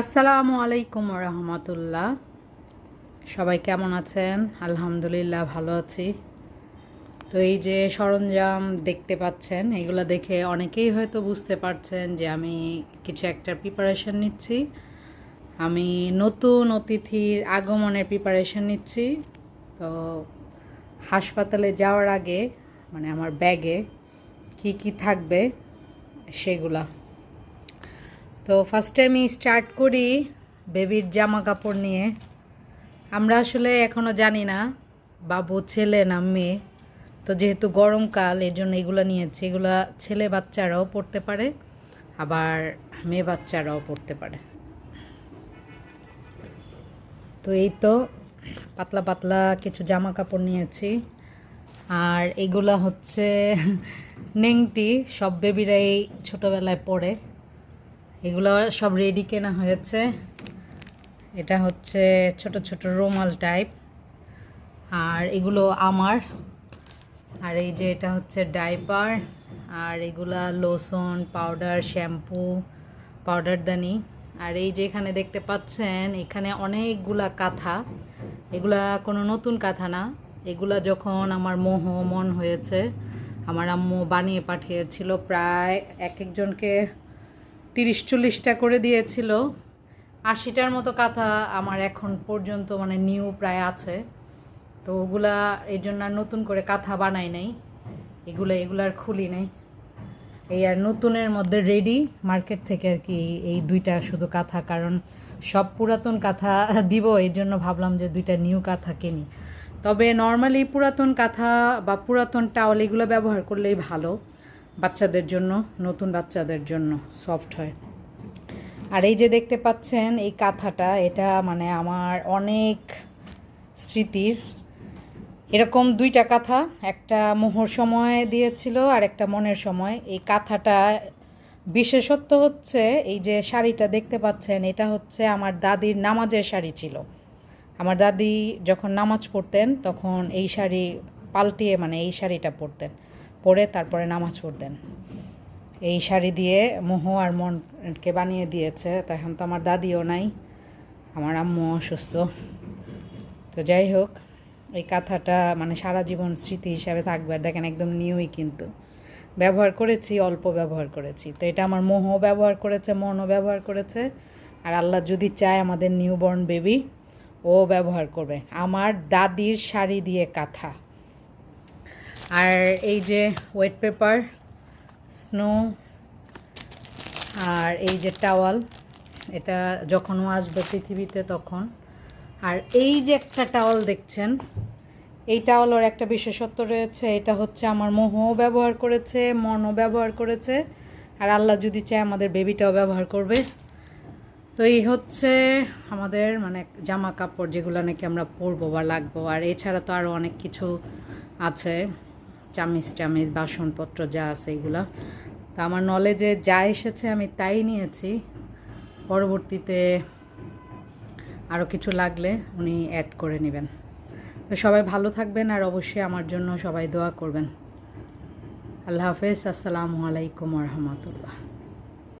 আসসালামু আলাইকুম রহমতুল্লাহ। সবাই কেমন আছেন? আলহামদুলিল্লাহ ভালো আছি। তো এই যে সরঞ্জাম দেখতে পাচ্ছেন, এগুলো দেখে অনেকেই হয়তো বুঝতে পারছেন যে আমি কিছু একটা প্রিপারেশন নিচ্ছি। আমি নতুন অতিথির আগমনের প্রিপারেশন নিচ্ছি। তো হাসপাতালে যাওয়ার আগে মানে আমার ব্যাগে কি কি থাকবে, সেগুলা। তো ফার্স্টে আমি স্টার্ট করি বেবির জামা কাপড় নিয়ে। আমরা আসলে এখনও জানি না, বাবু ছেলে না মেয়ে। তো যেহেতু গরমকাল এই জন্য এগুলো নিয়েছি। এগুলো ছেলে বাচ্চারাও পড়তে পারে, আবার মেয়ে বাচ্চারাও পড়তে পারে। তো এই তো পাতলা পাতলা কিছু জামা কাপড় নিয়েছি। আর এগুলা হচ্ছে নেংটি, সব বেবিরাই ছোটোবেলায় পড়ে। এগুলো সব রেডি কেনা হয়েছে। এটা হচ্ছে ছোট ছোট রুমাল টাইপ আর এগুলো আমার। আর এই যে এটা হচ্ছে ডাইপার আর এগুলা লোশন পাউডার শ্যাম্পু পাউডারদানি আর এই যে এখানে দেখতে পাচ্ছেন, এখানে অনেকগুলা কাঁথা। এগুলা কোনো নতুন কাঁথা না। এগুলা যখন আমার মোহ, মন হয়েছে, আমার আম্মু বানিয়ে পাঠিয়েছিল প্রায় এক একজনকে তিরিশ চল্লিশটা করে দিয়েছিল। আশিটার মতো কাঁথা আমার এখন পর্যন্ত মানে নিউ প্রায় আছে। তো ওগুলা এই জন্য আর নতুন করে কাঁথা বানাই নাই। এগুলো এগুলার খুলি নাই। এই আর নতুনের মধ্যে রেডি মার্কেট থেকে আর কি এই দুইটা শুধু কাঁথা, কারণ সব পুরাতন কাঁথা দিব এই জন্য ভাবলাম যে দুইটা নিউ কাঁথা কিনি। তবে নর্মালি পুরাতন কাঁথা বা পুরাতন টাওয়াল এগুলো ব্যবহার করলেই ভালো। বাচ্চাদের জন্য, নতুন বাচ্চাদের জন্য সফট হয়। আর এই যে দেখতে পাচ্ছেন, এই কাঁথাটা, এটা মানে আমার অনেক স্মৃতির। এরকম দুইটা কাঁথা, একটা মোহর সময় দিয়েছিল আর একটা মনের সময়। এই কাঁথাটা বিশেষত্ব হচ্ছে, এই যে শাড়িটা দেখতে পাচ্ছেন, এটা হচ্ছে আমার দাদির নামাজের শাড়ি ছিল। আমার দাদি যখন নামাজ পড়তেন, তখন এই শাড়ি পাল্টিয়ে মানে এই শাড়িটা পরতেন। পরে তারপরে নামাজ পড়তেন। এই শাড়ি দিয়ে মোহ আর মনকে বানিয়ে দিয়েছে। তো এখন তো আমার দাদিও নাই, আমার আম্মু অসুস্থ। তো যাই হোক, এই কাঁথাটা মানে সারা জীবন স্মৃতি হিসাবে থাকবে। আর দেখেন একদম নিউই কিন্তু। ব্যবহার করেছি, অল্প ব্যবহার করেছি। তো এটা আমার মোহ ব্যবহার করেছে, মনও ব্যবহার করেছে। আর আল্লাহ যদি চায় আমাদের নিউবর্ন বেবি ও ব্যবহার করবে। আমার দাদির শাড়ি দিয়ে কাঁথা। আর এই যে ওয়েট পেপার স্নো আর এই যে টাওয়াল এটা যখন আসবে পৃথিবীতে তখন। আর এই যে একটা টাওয়াল দেখছেন, এই টাওয়ালের একটা বিশেষত্ব রয়েছে, এটা হচ্ছে আমার মোহও ব্যবহার করেছে, মনও ব্যবহার করেছে, আর আল্লাহ যদি চায় আমাদের বেবিটাও ব্যবহার করবে। তো এই হচ্ছে আমাদের মানে জামা কাপড় যেগুলো নাকি আমরা পরবো বা লাগবো, আর এছাড়া তো আরও অনেক কিছু আছে। চামিচ টামিজ বাসনপত্র যা আছে এগুলো। তা আমার নলেজে যা এসেছে আমি তাই নিয়েছি। পরবর্তীতে আরও কিছু লাগলে উনি অ্যাড করে নেবেন। তো সবাই ভালো থাকবেন আর অবশ্যই আমার জন্য সবাই দোয়া করবেন। আল্লাহ হাফেজ, আসসালামু আলাইকুম রহমতুল্লাহ।